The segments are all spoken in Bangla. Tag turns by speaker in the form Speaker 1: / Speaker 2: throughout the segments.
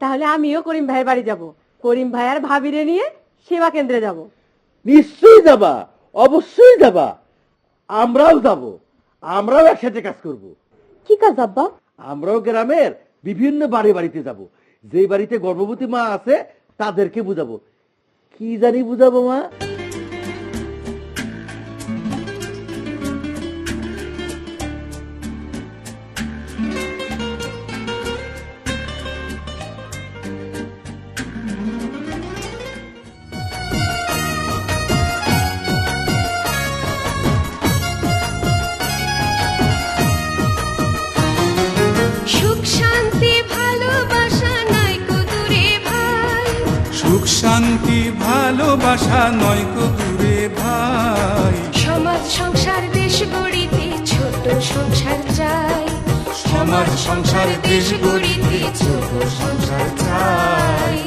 Speaker 1: তাহলে আমিও করিম ভাইয়ের বাড়ি যাব। করিম ভাই আর ভাবিরে নিয়ে সেবা কেন্দ্রে যাব।
Speaker 2: নিশ্চয়ই যাবা অবশ্যই যাবা। আমরাও যাব আমরাও একসাথে কাজ করব।
Speaker 1: কি কাজ আব্বা?
Speaker 2: আমরাও গ্রামের বিভিন্ন বাড়ি বাড়িতে যাব। যেই বাড়িতে গর্ভবতী মা আছে তাদেরকে বুঝাবো। কি জানি বুঝাবো মা?
Speaker 3: ভালোবাসা
Speaker 4: নয় কো দূরে ভাই।
Speaker 3: সমাজ সংসার দেশ গড়িতে ছোট সংসার চাই।
Speaker 4: সমাজ সংসার দেশ গড়িতে ছোট সংসার চাই।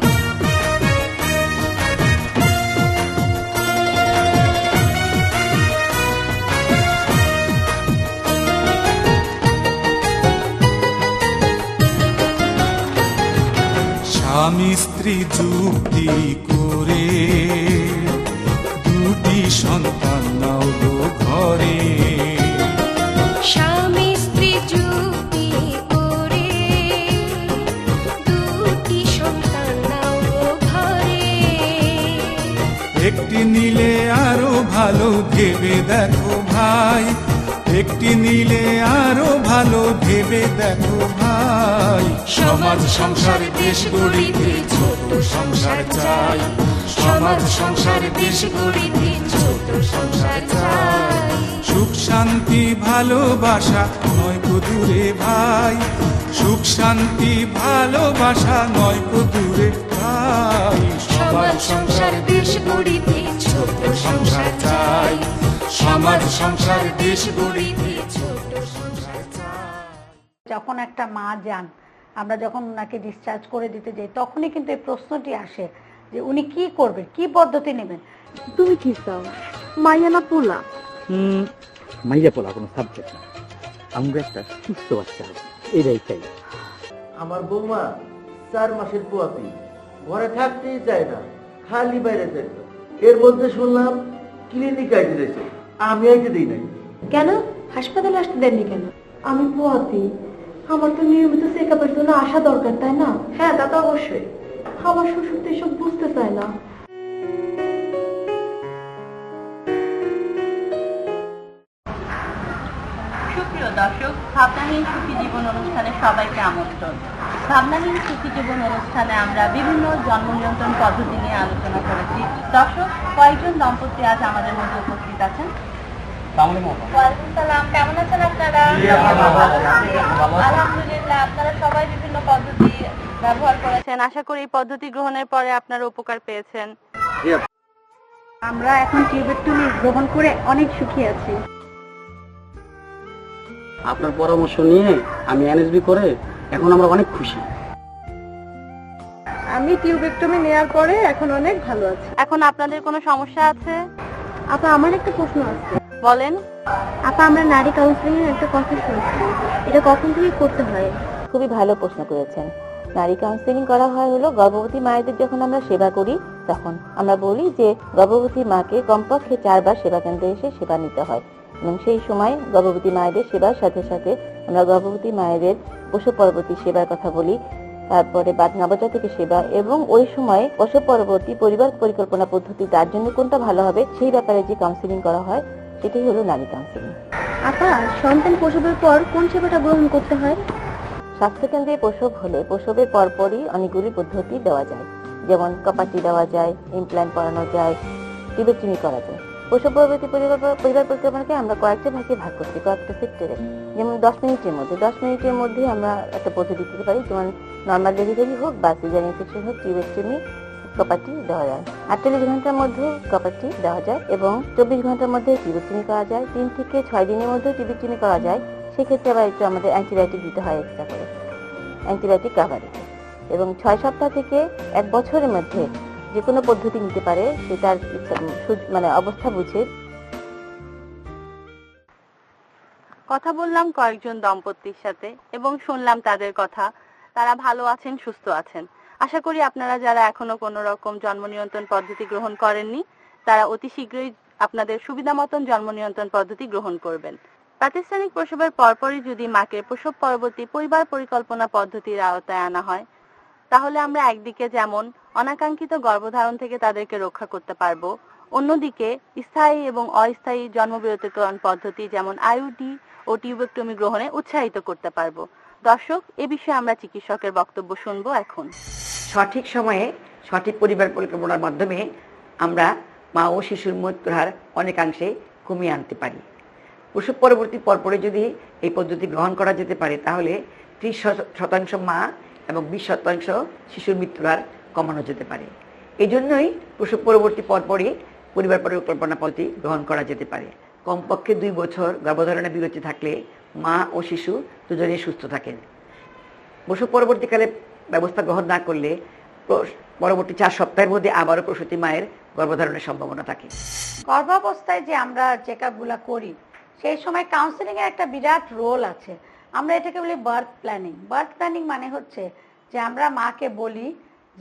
Speaker 4: স্বামী স্ত্রী যুক্তি করে দুটি সন্তান নাও ঘরে।
Speaker 3: স্বামী স্ত্রী যুক্তি করে দুটি সন্তান নাও ঘরে।
Speaker 4: একটি নিলে আরও ভালো ভেবে দেখো ভাই। একটি নিলে আরও ভালো ভেবে দেখো ভাই। সমাজ সংসার দেশ গড়িতে ছোট সংসার চাই। সমাজ সংসার দেশ গড়িতে ছোট সংসার চাই। সুখ শান্তি ভালোবাসা নয় দূরে ভাই। সুখ শান্তি ভালোবাসা নয় দূরে ভাই।
Speaker 3: সমাজ সংসার দেশ গড়িতে ছোট সংসার চাই।
Speaker 4: সমাজ সংসার দেশ গড়িতে ছোট সংসার
Speaker 5: যখন একটা মা যান আমরা যখন ওনাকে ডিসচার্জ করে দিতে যাই তখনই কিন্তু এই প্রশ্নটি আসে যে উনি কি করবেন কি পদ্ধতি নেবেন?
Speaker 1: তুমি কি চাও? মাইয়া না পোলা?
Speaker 2: হুম মাইয়া পড়া কোনো সাবজেক্ট না। আমরা একটা সুস্থ বাচ্চা হবে এটাই চাই। আমার বৌমা চার মাসের পোয়াতি ঘরে থাকতেই চায় না খালি বাইরে যেত এর মধ্যে শুনলাম ক্লিনিক আইতে আমি আইতে দিই নাই।
Speaker 1: কেন? হাসপাতালে আসতে দেননি কেন? আমি পোয়াতি আমার তো নিয়মিত চেক আপের জন্য আসা দরকার তাই না? হ্যাঁ তা তো অবশ্যই। আমার শ্বশুর তো এসব বুঝতে চায় না।
Speaker 6: সুপ্রিয় দর্শক ভাবনাহীন সুখী জীবন অনুষ্ঠানে সবাইকে আমন্ত্রণ। ভাবনাহীন সুখী জীবন অনুষ্ঠানে আমরা বিভিন্ন জন্ম নিয়ন্ত্রণ পদ্ধতি নিয়ে আলোচনা করেছি। দর্শক কয়েকজন দম্পতি আজ আমাদের মধ্যে উপস্থিত আছেন। কেমন আছেন আপনারা? আলহামদুলিল্লাহ আপনারা সবাই বিভিন্ন পদ্ধতি ব্যবহার করেছেন। আশা করি এই পদ্ধতি গ্রহণের পরে আপনারা উপকার পেয়েছেন।
Speaker 1: আমরা এখন গ্রহণ করে অনেক সুখী আছি।
Speaker 7: আপনার পরামর্শ নিয়ে আমি এনএসবি করে এখন আমরা অনেক খুশি।
Speaker 1: আমি টিউবেক্টমি নেওয়ার পরে এখন অনেক ভালো আছি।
Speaker 6: এখন আপনাদের কোনো সমস্যা আছে?
Speaker 1: আপা আমার একটা প্রশ্ন আছে।
Speaker 6: বলেন।
Speaker 1: আপা আমরা নারী কাউন্সিলিং এর একটা কথা শুনছি। এটা কখন থেকে করতে হয়?
Speaker 6: খুবই ভালো প্রশ্ন করেছেন। নারী কাউন্সিলিং করা হয় হলো গর্ভবতী মায়েদের যখন আমরা সেবা করি তখন আমরা বলি যে গর্ভবতী মাকে কমপক্ষে চারবার সেবা কেন্দ্রে এসে সেবা নিতে হয়। এবং সেই সময় গর্ভবতী মায়েদের সেবার সাথে সাথে আমরা গর্ভবতী মায়েদের প্রসব পরবর্তী সেবার কথা বলি তারপরে বাদ নবজাতকের সেবা এবং ওই সময় প্রসব পরবর্তী পরিবার পরিকল্পনা পদ্ধতি তার জন্য কোনটা ভালো হবে সেই ব্যাপারে যে কাউন্সিলিং করা হয় সেটাই হলো নারী কাউন্সিলিং
Speaker 1: আপা সন্তান প্রসবের পর কোন সেবাটা গ্রহণ করতে হয়?
Speaker 6: স্বাস্থ্যকেন্দ্রে প্রসব হলে প্রসবের পরপরই অনেকগুলি পদ্ধতি দেওয়া যায়। যেমন কপাটি দেওয়া যায় ইমপ্ল্যান্ট করানো যায় টিবেচিনি করা যায়। প্রসব পরবর্তী পরিবার পরিবার পরিকল্পনাকে আমরা কয়েকটা ভাগে ভাগ করছি কয়েকটা সেক্টরে যেমন দশ মিনিটের মধ্যে। দশ মিনিটের মধ্যে আমরা একটা পদ্ধতি দিতে পারি যেমন নর্মাল ডেলিভারি হোক বা সিজারিং সেকশন হোক টিবেচিনি কপাটি দেওয়া যায়। আটচল্লিশ ঘণ্টার মধ্যে কপাটি দেওয়া যায় এবং চব্বিশ ঘণ্টার মধ্যে টিবেচিনি করা যায়। তিন থেকে ছয় দিনের মধ্যে টিবেচিনি করা যায়। সেক্ষেত্রে আবার একটু আমাদের অ্যান্টিবায়োটিক দিতে হয় এক্সট্রা করে। অ্যান্টিবায়োটিক কাভারেজে এবং ছয় সপ্তাহ থেকে এক বছরের মধ্যে যে কোনো পদ্ধতি নিতে পারে সু- মানে অবস্থা বুঝে। কথা বললাম কয়েকজন দম্পতির সাথে এবং শুনলাম তাদের কথা।
Speaker 8: তারা ভালো আছেন, সুস্থ আছেন। আশা করি আপনারা যারা এখনও কোনো রকম জন্ম নিয়ন্ত্রণ পদ্ধতি গ্রহণ করেননি, তারা অতি শীঘ্রই আপনাদের সুবিধা মতন জন্ম নিয়ন্ত্রণ পদ্ধতি গ্রহণ করবেন। প্রাতিষ্ঠানিক প্রসবের পরপরই যদি মাকে প্রসব পরবর্তী পরিবার পরিকল্পনা পদ্ধতির আওতায় আনা হয়, তাহলে আমরা একদিকে যেমন অনাকাঙ্ক্ষিত গর্ভধারণ থেকে তাদেরকে রক্ষা করতে পারব, অন্যদিকে স্থায়ী এবং অস্থায়ী জন্মবিরতিকরণ পদ্ধতি যেমন আইউডি ও টিউবেক্টমি গ্রহণে উৎসাহিত করতে পারব। দর্শক, এ বিষয়ে আমরা চিকিৎসকের বক্তব্য শুনব এখন।
Speaker 9: সঠিক সময়ে সঠিক পরিবার পরিকল্পনার মাধ্যমে আমরা মা ও শিশুর মৃত্যুর হার অনেকাংশে কমিয়ে আনতে পারি। প্রসব পরবর্তী পরপরে যদি এই পদ্ধতি গ্রহণ করা যেতে পারে, তাহলে ত্রিশ শতাংশ মা এবং বিশ শতাংশ শিশুর মৃত্যুর হার কমানো যেতে পারে। এই জন্যই প্রসব পরবর্তী পরপরই পরিবার পরিকল্পনা পদ্ধতি গ্রহণ করা যেতে পারে। কমপক্ষে দুই বছর গর্ভধারণে বিরতি থাকলে মা ও শিশু দুজনেই সুস্থ থাকেন। প্রসব পরবর্তীকালে ব্যবস্থা গ্রহণ না করলে পরবর্তী চার সপ্তাহের মধ্যে আবারও প্রসূতি মায়ের গর্ভধারণের সম্ভাবনা থাকে।
Speaker 5: গর্ভাবস্থায় যে আমরা চেক করি, সেই সময় কাউন্সিলিং এর একটা বিরাট রোল আছে। আমরা এটাকে বলি বার্থ প্ল্যানিং বার্থ প্ল্যানিং মানে হচ্ছে যে আমরা মাকে বলি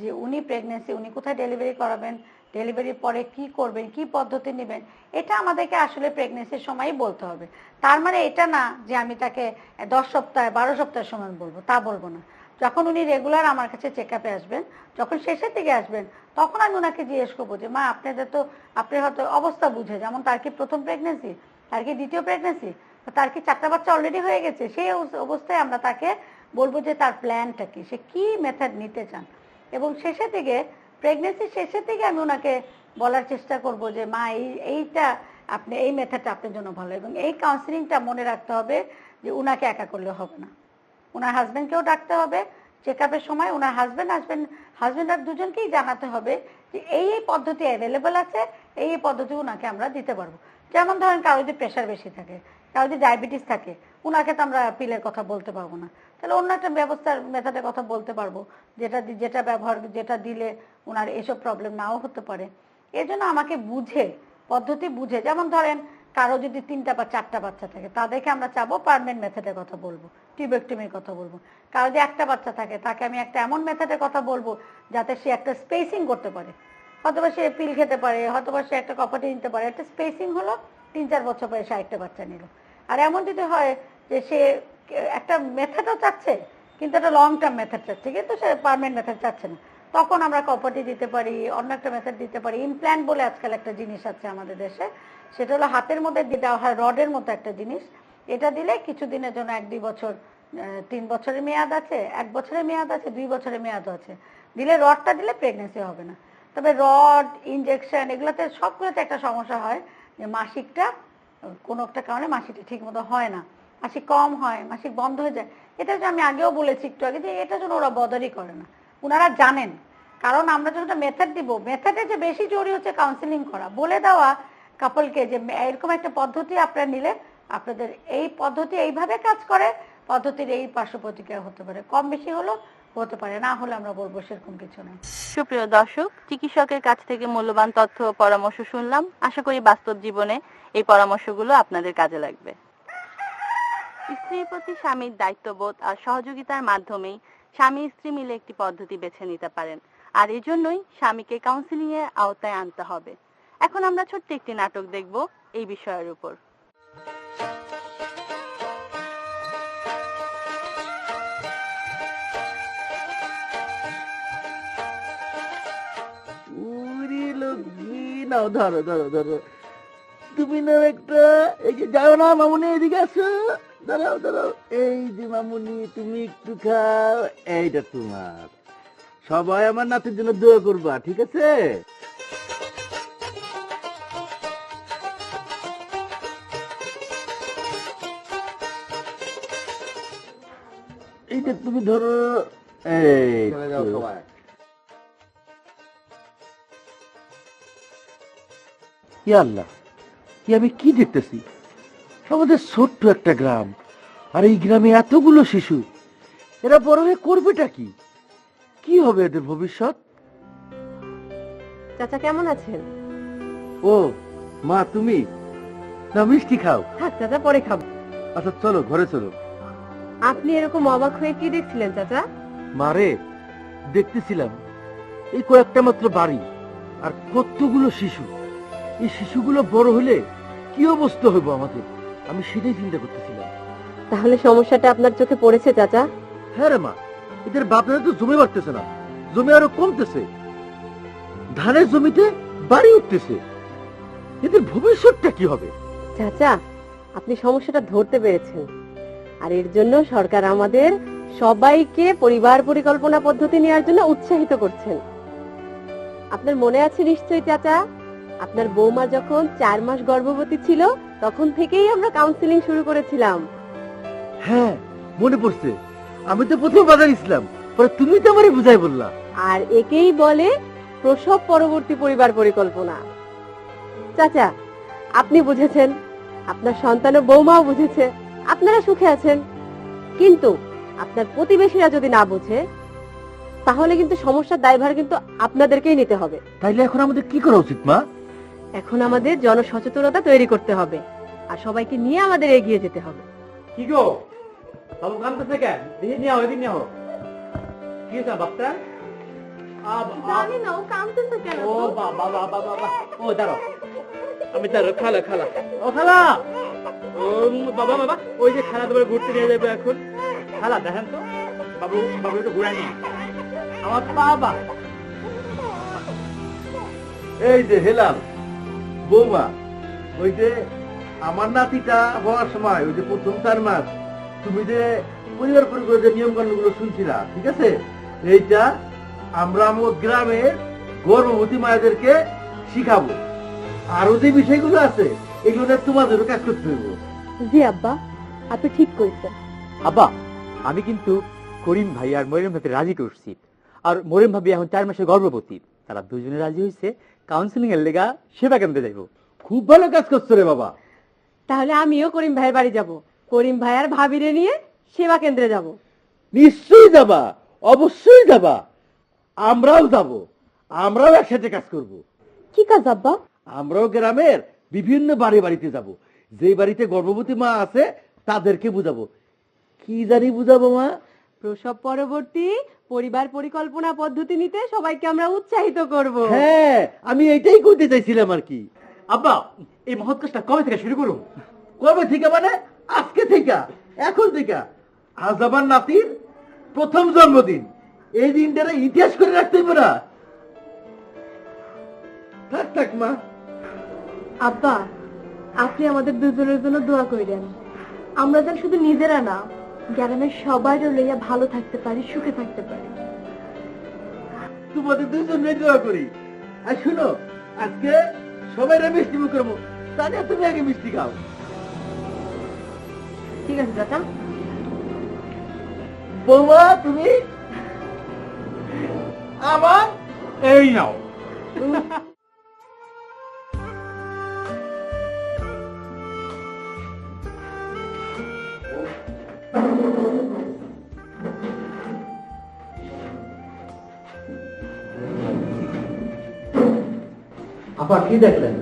Speaker 5: যে, উনি প্রেগনেন্সি উনি কোথায় ডেলিভারি করাবেন? ডেলিভারির পরে কি করবেন, কি পদ্ধতি নেবেন, এটা আমাদেরকে আসলে প্রেগনেন্সির সময়ই বলতে হবে। তার মানে এটা না যে আমি তাকে দশ সপ্তাহে, বারো সপ্তাহের সময় বলব, তা বলব না। যখন উনি রেগুলার আমার কাছে চেক আপে আসবেন, যখন শেষের দিকে আসবেন, তখন আমি ওনাকে জিজ্ঞেস করব যে, মা, আপনাদের তো, আপনি হয়তো অবস্থা বুঝে, যেমন তার কি প্রথম প্রেগনেন্সি তার কি দ্বিতীয় প্রেগনেন্সি তার কি চারটা বাচ্চা অলরেডি হয়ে গেছে? সেই অবস- অবস্থায় আমরা তাকে বলব যে, তার প্ল্যানটা কি? সে কি মেথড নিতে চান? এবং শেষের দিকে প্রেগনেন্সির শেষের দিকে আমি ওনাকে বলার চেষ্টা করব যে, মা, এই, এইটা আপনি, এই মেথডটা আপনার জন্য ভালো এবং এই কাউন্সিলিংটা মনে রাখতে হবে যে, উনাকে একা করলে হবে না। ওনার হাজবেন্ডকেও ডাকতে হবে চেক আপের সময় ওনার হাজবেন্ড হাজবেন্ড হাজবেন্ড আর দুজনকেই জানাতে হবে যে, এই এই পদ্ধতি অ্যাভেলেবেল আছে, এই এই পদ্ধতি ওনাকে আমরা দিতে পারব। যেমন ধরেন কারও যদি প্রেশার বেশি থাকে, কারও যদি ডায়াবেটিস থাকে ওনাকে তো আমরা পিলের কথা বলতে পারব না। তাহলে অন্য একটা ব্যবস্থার মেথাডের কথা বলতে পারব। যেটা যেটা ব্যবহার, যেটা দিলে ওনার এসব প্রবলেম নাও হতে পারে। এই জন্য আমাকে বুঝে, পদ্ধতি বুঝে, যেমন ধরেন কারও যদি তিনটা বা চারটা বাচ্চা থাকে, তাদেরকে আমরা চাবো পারমানেন্ট মেথডের কথা বলব টিউবেক্টমির কথা বলব। কারও যদি একটা বাচ্চা থাকে, তাকে আমি একটা এমন মেথডের কথা বলব যাতে সে একটা স্পেসিং করতে পারে। হয়তোবা সে পিল খেতে পারে, হয়তোবা সে একটা কপাটি নিতে পারে, একটা স্পেসিং হলো তিন চার বছর পরে সে একটা বাচ্চা নিল। আর এমন যদি হয় যে সে একটা মেথডও চাচ্ছে, কিন্তু একটা লং টার্ম মেথড চাচ্ছে কিন্তু সে পারমানেন্ট মেথড চাচ্ছে না। তখন আমরা কপাটি দিতে পারি, অন্য একটা মেথড দিতে পারি। ইমপ্ল্যান্ট বলে আজকাল একটা জিনিস আছে আমাদের দেশে, সেটা হলো হাতের মধ্যে দিয়ে দেওয়া হয় রডের মতো একটা জিনিস। এটা দিলে কিছুদিনের জন্য এক, দুই বছর তিন বছরের মেয়াদ আছে, এক বছরের মেয়াদ আছে, দুই বছরের মেয়াদও আছে। দিলে রডটা দিলে প্রেগনেন্সি হবে না। তবে রড ইনজেকশন এগুলোতে সবগুলোতে একটা সমস্যা হয় যে মাসিকটা কোনো একটা কারণে মাসিকটা ঠিক মতো হয় না। মাসিক কম হয়, মাসিক বন্ধ হয়ে যায়। এটা আমি আগেও বলেছি একটু আগে যে এটা জন্য ওরা বদারই করে না। ওনারা জানেন। কারণ আমরা যখন মেথড দিব। মেথডে যে বেশি জরুরি হচ্ছে কাউন্সিলিং করা। বলে দেওয়া কাপলকে যে এরকম একটা পদ্ধতি আপনারা নিলে আপনাদের এই পদ্ধতি এইভাবে কাজ করে, পদ্ধতির এই পার্শ্ব প্রতিক্রিয়া হতে পারে। কম বেশি হলো হতে পারে। না হলে আমরা বলব সেরকম কিছু নেই
Speaker 8: সুপ্রিয় দর্শক, চিকিৎসকের কাছ থেকে মূল্যবান তথ্য পরামর্শ শুনলাম। আশা করি বাস্তব জীবনে এই পরামর্শগুলো আপনাদের কাজে লাগবে। স্ত্রীর প্রতি স্বামীর দায়িত্ববোধ আর সহযোগিতার মাধ্যমেই স্বামী স্ত্রী মিলে একটি পদ্ধতি বেছে নিতে পারেন। আর এজন্যই স্বামীকে কাউন্সিলিং এর আওতায় আনতে হবে। এখন আমরা ছোট্ট একটি নাটক দেখব এই বিষয়ের উপর।
Speaker 2: নাও, ধরো ধরো ধরো। তুমি না একটা, এই যাও না, মামুনি, এদিকে আসো। দাঁড়াও দাঁড়াও। এই যে মামুনি তুমি একটু খাও। এইটা তোমার। সবাই আমার নাতির জন্য দোয়া করবা ঠিক আছে? এইটা তুমি ধরো এই। আল্লাহ আমি কি দেখতেছি? আমাদের ছোট্ট একটা গ্রাম। আর এই গ্রামে এতগুলো শিশু। এরা বড় হয়ে করবেটা কি? কি হবে এদের ভবিষ্যৎ?
Speaker 1: চাচা কেমন আছেন?
Speaker 2: ও মা তুমি? না মিষ্টি খাও।
Speaker 1: থাক চাচা পরে খাব।
Speaker 2: আচ্ছা চলো ঘরে চলো।
Speaker 1: আপনি এরকম অবাক হয়ে কি দেখছিলেন চাচা?
Speaker 2: মারে দেখতেছিলাম। এই কয়েকটা মাত্র বাড়ি আর কতগুলো শিশু। এই শিশুগুলো বড় হলে কি অবস্থা হইব আমাদের? আমি সেটাই চিন্তা করতেছিলাম।
Speaker 10: তাহলে সমস্যাটা আপনার চোখে পড়েছে চাচা?
Speaker 2: হ্যাঁ রে মা এদের বাপেরা তো জমি বাড়তেছে না। জমি আরও কমতেছে। ধানের জমিতে বাড়ি উঠতেছে। এদের ভবিষ্যৎটা কি হবে?
Speaker 10: চাচা আপনি সমস্যাটা ধরতে পেরেছেন। আর এর জন্য সরকার আমাদের সবাইকে পরিবার পরিকল্পনা পদ্ধতি নেওয়ার জন্য উৎসাহিত করছেন। আপনার মনে আছে নিশ্চয়ই চাচা? আপনার বৌমা যখন চার মাস গর্ভবতী ছিল তখন থেকেই আমরা কাউন্সিলিং শুরু করেছিলাম।
Speaker 2: হ্যাঁ মনে পড়ছে। আমি তো প্রথম বাজার ইসলাম পরে তুমি তো আমারই বুঝাই বললা।
Speaker 10: আর একেই বলে প্রসব পরবর্তী পরিবার পরিকল্পনা। চাচা আপনি বুঝেছেন আপনার সন্তান ও বৌমাও বুঝেছে আপনারা সুখে আছেন। কিন্তু আপনার প্রতিবেশীরা যদি না বুঝে তাহলে কিন্তু সমস্যার দায়ভার কিন্তু আপনাদেরকেই নিতে হবে।
Speaker 2: তাইলে এখন আমাদের কি করা উচিত মা?
Speaker 10: এখন আমাদের জনসচেতনতা তৈরি করতে হবে আর সবাইকে নিয়ে আমাদের এগিয়ে যেতে হবে।
Speaker 7: কি গো? বাবু কামতেছে কেন নিয়ে হও নিয়ে হও কি হয়েছে বাপটা?
Speaker 1: জানি না ও কামতেছে কেন?
Speaker 7: ও বাবা বাবা বাবা ও দাঁড়াও। আমি দাঁড়াও খালা খালা। ও খালা! ও বাবা বাবা ওই যে খালা তোমার ঘুরতে নিয়ে যাবে এখন। খালা দেখেন তো। বাবু বাবু একটু নিয়ে আমার বাবা!
Speaker 2: এই যে হেলাল বৌমা ওই যে আমার নাতিটা হওয়ার সময় ওই যে প্রথম চার মাস তুমি যে পরিবার পরিবার যে নিয়ম কানুনগুলো শুনছিলা ঠিক আছে? এইটা আমরা আমার গ্রামের গর্ভবতী মায়েদেরকে শিখাবো। আরও যে বিষয়গুলো আছে এগুলো নিয়ে তোমাদেরও কাজ করতে হইব।
Speaker 10: জি আব্বা আপনি ঠিক করেছেন
Speaker 7: আব্বা আমি কিন্তু করিম ভাই আর মরিয়ম ভাইকে রাজি করছি। আর মরিয়ম ভাবি এখন চার মাসে গর্ভবতী। তারা দুজনে রাজি হয়েছে কাউন্সিলিং এর লেগা সেবা কেন্দ্রে যাইবো।
Speaker 2: খুব ভালো কাজ করছ রে বাবা।
Speaker 10: তাহলে আমিও করিম ভাইয়ের বাড়ি যাব। করিম ভাই আর ভাবিরে নিয়ে সেবা কেন্দ্রে যাব।
Speaker 2: নিশ্চয়ই যাবা অবশ্যই যাবা। আমরাও যাব আমরাও একসাথে কাজ করব।
Speaker 10: কি কাজ আব্বা?
Speaker 2: আমরাও গ্রামের বিভিন্ন বাড়ি বাড়িতে যাব। যেই বাড়িতে গর্ভবতী মা আছে তাদেরকে বুঝাবো। কি জানি বুঝাবো মা?
Speaker 10: প্রসব পরবর্তী পরিবার পরিকল্পনা পদ্ধতি নিতে সবাইকে আমরা উৎসাহিত করব।
Speaker 2: হ্যাঁ আমি এটাই করতে চাইছিলাম আর কি।
Speaker 7: আব্বা এই মহৎ কাজটা কবে থেকে শুরু করুন
Speaker 2: কবে থেকে মানে আজকে থেকে? এখন থেকে? আজ আমার নাতির প্রথম জন্মদিন। এই দিনটারে ইতিহাস করে রাখতে না। থাক থাক মা।
Speaker 1: আব্বা আপনি আমাদের দুজনের জন্য দোয়া করেন আমরা যেন শুধু নিজেরা না গ্রামের সবাই লইয়া ভালো থাকতে পারি সুখে থাকতে পারি।
Speaker 2: তোমাদের দুজন দোয়া করি। আর শুনো আজকে সবাই মিষ্টি মুখ করব। তাহলে তুমি আগে মিষ্টি খাও।
Speaker 1: ঠিক আছে দাদা
Speaker 2: বৌমা তুমি? আমার?
Speaker 7: এই নাও।
Speaker 2: আপা কি দেখলেন?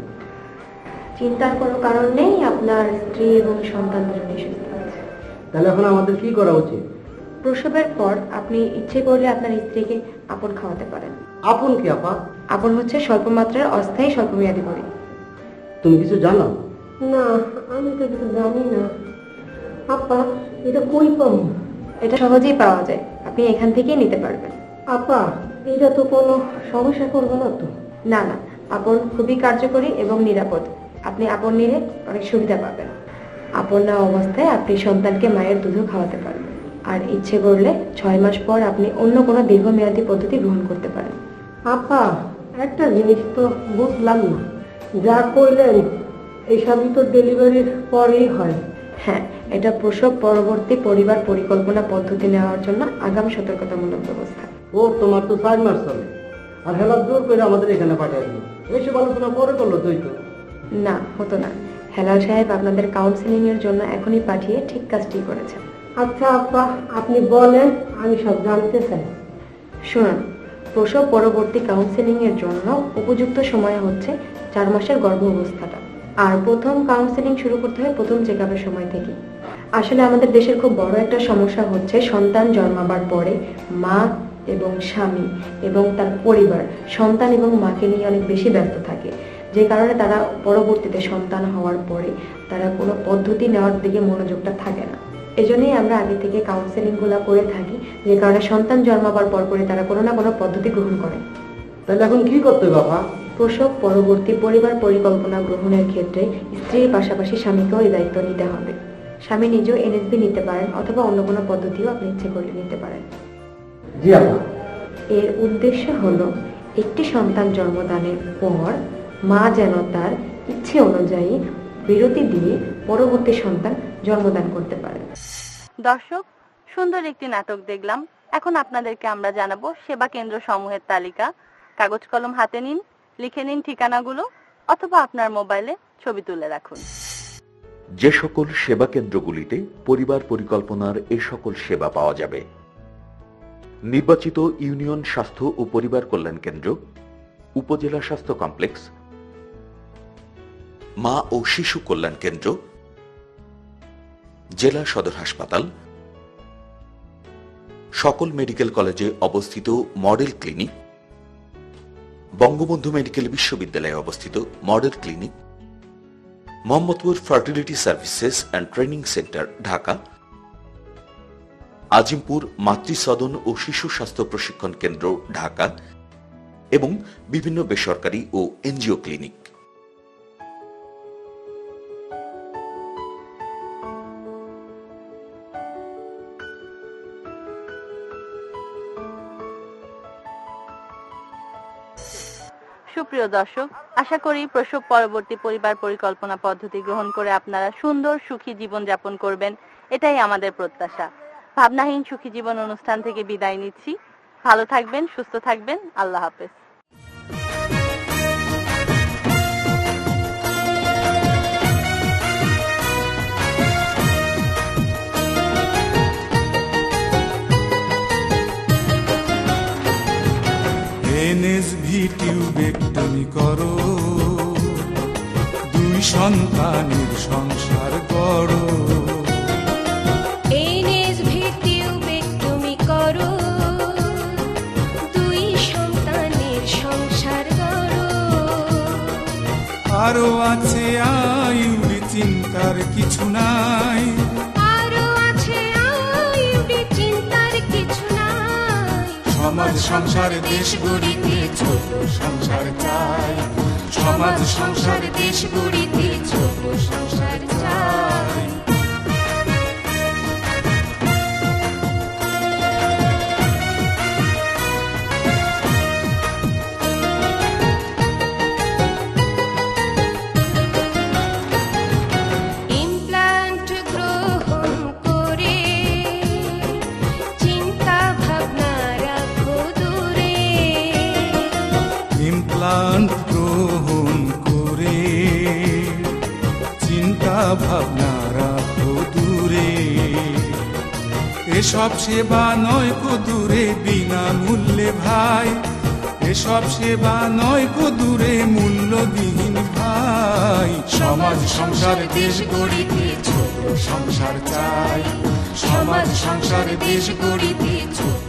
Speaker 1: চিন্তার কোনো কারণ নেই আপনার স্ত্রী এবং সন্তান দুজনেই সুস্থ আছে
Speaker 2: তাহলে এখন আমাদের কি করা উচিত?
Speaker 1: প্রসবের পর আপনি ইচ্ছে করলে আপনার স্ত্রীকে আপন খাওয়াতে পারেন।
Speaker 2: আপন কি আপা?
Speaker 1: আপন হচ্ছে স্বল্প মাত্রার অস্থায়ী স্বল্পমেয়াদী বড়ি
Speaker 2: তুমি কিছু জানো?
Speaker 1: না আমি তো কিছু জানি না। আপা এটা কই পাবো? এটা সহজেই পাওয়া যায়। আপনি এখান থেকেই নিতে পারবেন। আপা এটা তো কোনো সমস্যা করবে না তো? না না। আপন খুবই কার্যকরী এবং নিরাপদ। আপনি আপন নিলে অনেক সুবিধা পাবেন। আপন না অবস্থায় আপনি সন্তানকে মায়ের দুধও খাওয়াতে পারবেন। আর ইচ্ছে করলে ছয় মাস পর আপনি অন্য কোনো দীর্ঘমেয়াদী পদ্ধতি গ্রহণ করতে পারেন। আপা একটা জিনিস তো বুঝলাম না। যা কইলেন এইসবই তো ডেলিভারির পরেই হয়। হ্যাঁ এটা প্রসব পরবর্তী পরিবার পরিকল্পনা পদ্ধতি নেওয়ার জন্য আগাম সতর্কতামূলক ব্যবস্থা।
Speaker 2: ও তোমার তো চার মাস চলে আর হেলা জোর করে আমাদের এখানে পাঠিয়ে দিল। এইসব আলোচনা পরে করল তুই তো।
Speaker 1: না হতো না। হেলাল সাহেব আপনাদের কাউন্সিলিং এর জন্য এখনই পাঠিয়ে ঠিক কাজটি করেছেন।
Speaker 10: আচ্ছা আপা আপনি বলেন আমি সব জানতে চাই।
Speaker 1: শুনুন প্রসব পরবর্তী কাউন্সিলিং এর জন্য উপযুক্ত সময় হচ্ছে চার মাসের গর্ভ অবস্থাটা আর প্রথম কাউন্সিলিং শুরু করতে হয় প্রথম চেক সময় থেকে আসলে আমাদের দেশের খুব বড় একটা সমস্যা হচ্ছে সন্তান জন্মাবার পরে মা এবং স্বামী এবং তার পরিবার সন্তান এবং মাকে নিয়ে অনেক বেশি ব্যস্ত থাকে। যে কারণে তারা পরবর্তীতে সন্তান হওয়ার পরে তারা কোনো পদ্ধতি নেওয়ার দিকে মনোযোগটা থাকে না। এজন্যই আমরা আগে থেকে কাউন্সেলিংগুলো করে থাকি যে কারণে সন্তান জন্মাবার পর পরে তারা কোনো না কোনো পদ্ধতি গ্রহণ করে।
Speaker 2: তাহলে এখন কি করতে বাবা?
Speaker 1: প্রসব পরবর্তী পরিবার পরিকল্পনা গ্রহণের ক্ষেত্রে স্ত্রীর পাশাপাশি স্বামীকেও এই দায়িত্ব নিতে হবে। স্বামী নিজেও এনএসবি নিতে পারেন অথবা অন্য কোনো পদ্ধতিও আপনি ইচ্ছে করলে নিতে পারেন।
Speaker 2: জি আপা।
Speaker 1: এর উদ্দেশ্য হলো একটি সন্তান জন্মদানের পর মা যেন তার ইচ্ছে অনুযায়ী বিরতি দিয়ে পরবর্তী সন্তান জন্মদান করতে পারে।
Speaker 8: দর্শক সুন্দর একটি নাটক দেখলাম। এখন আপনাদেরকে আমরা জানাব সেবা কেন্দ্র সমূহের তালিকা। কাগজ কলম হাতে নিন লিখে নিন ঠিকানাগুলো অথবা আপনার মোবাইলে ছবি তুলে রাখুন।
Speaker 11: যে সকল সেবা কেন্দ্রগুলিতে পরিবার পরিকল্পনার এ সকল সেবা পাওয়া যাবে। নির্বাচিত ইউনিয়ন স্বাস্থ্য ও পরিবার কল্যাণ কেন্দ্র, উপজেলা স্বাস্থ্য কমপ্লেক্স, মা ও শিশু কল্যাণ কেন্দ্র, জেলা সদর হাসপাতাল, সকল মেডিকেল কলেজে অবস্থিত মডেল ক্লিনিক, বঙ্গবন্ধু মেডিকেল বিশ্ববিদ্যালয়ে অবস্থিত model clinic Mohammadpur fertility services and training centre, Dhaka. Azimpur মাতৃসদন ও শিশু স্বাস্থ্য প্রশিক্ষণ কেন্দ্র, ঢাকা। এবং বিভিন্ন বেসরকারি ও এনজিও ক্লিনিক।
Speaker 8: সুপ্রিয় দর্শক, আশা করি প্রসব পরবর্তী পরিবার পরিকল্পনা পদ্ধতি গ্রহণ করে আপনারা সুন্দর সুখী জীবন যাপন করবেন, এটাই আমাদের প্রত্যাশা। ভাবনাহীন সুখী জীবন অনুষ্ঠান থেকে বিদায় নিচ্ছি। ভালো থাকবেন, সুস্থ থাকবেন। আল্লাহ হাফেজ।
Speaker 4: সন্তানের সংসার করো।
Speaker 3: করো। দুই সন্তানের সংসার করো।
Speaker 4: আরও আছে আয়ুর চিন্তার কিছু নাই।
Speaker 3: আরও আছে আয়ুরে চিন্তার কিছু নাই।
Speaker 4: সমাজ সংসার দেশ গড়িতে ছোট সংসার চাই। সমাজ সংসার দেশ গড়িতে ছোট সংসার চাই। এসব সেবা নয় কদূরে দূরে বিনামূল্যে ভাই। এসব সেবা নয় কদূরে দূরে মূল্যবিহীন ভাই। সমাজ, সংসার, দেশ গড়িতে ছোট সংসার চাই। সমাজ, সংসার, দেশ গড়িতে ছোট